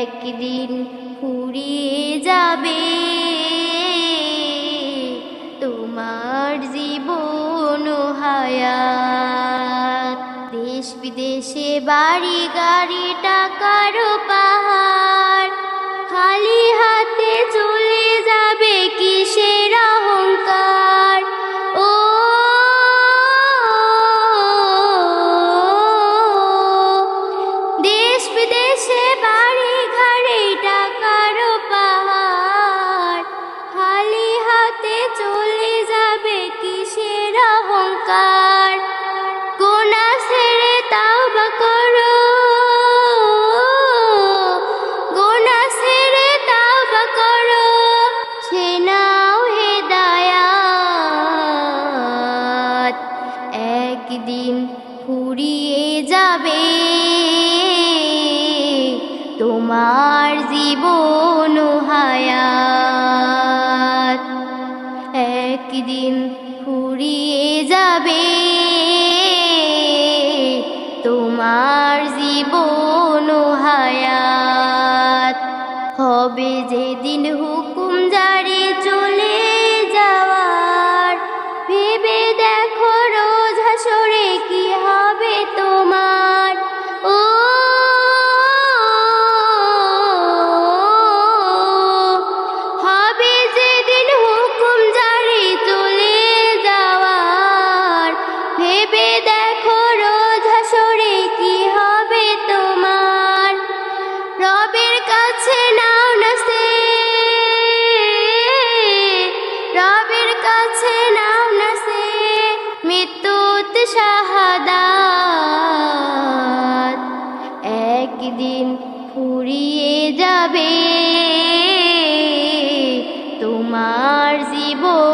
একদিন ফুরিয়ে যাবে। তোমার জীবন হায়াত। দেশ বিদেশে বাড়ি গাড়ি যাবে তোমার জীবন হায়াত একদিন ফুরিয়ে যাবে। তোমার জীবন হায়াত হবে যেদিন হুকুম ভেবে দেখো রোজ হাসরে কি হবে তোমার। রবের কাছে নাও না সে রবের কাছে নাও না মৃত্যুত শাহাদাত একদিন ফুরিয়ে যাবে। তোমার জীবন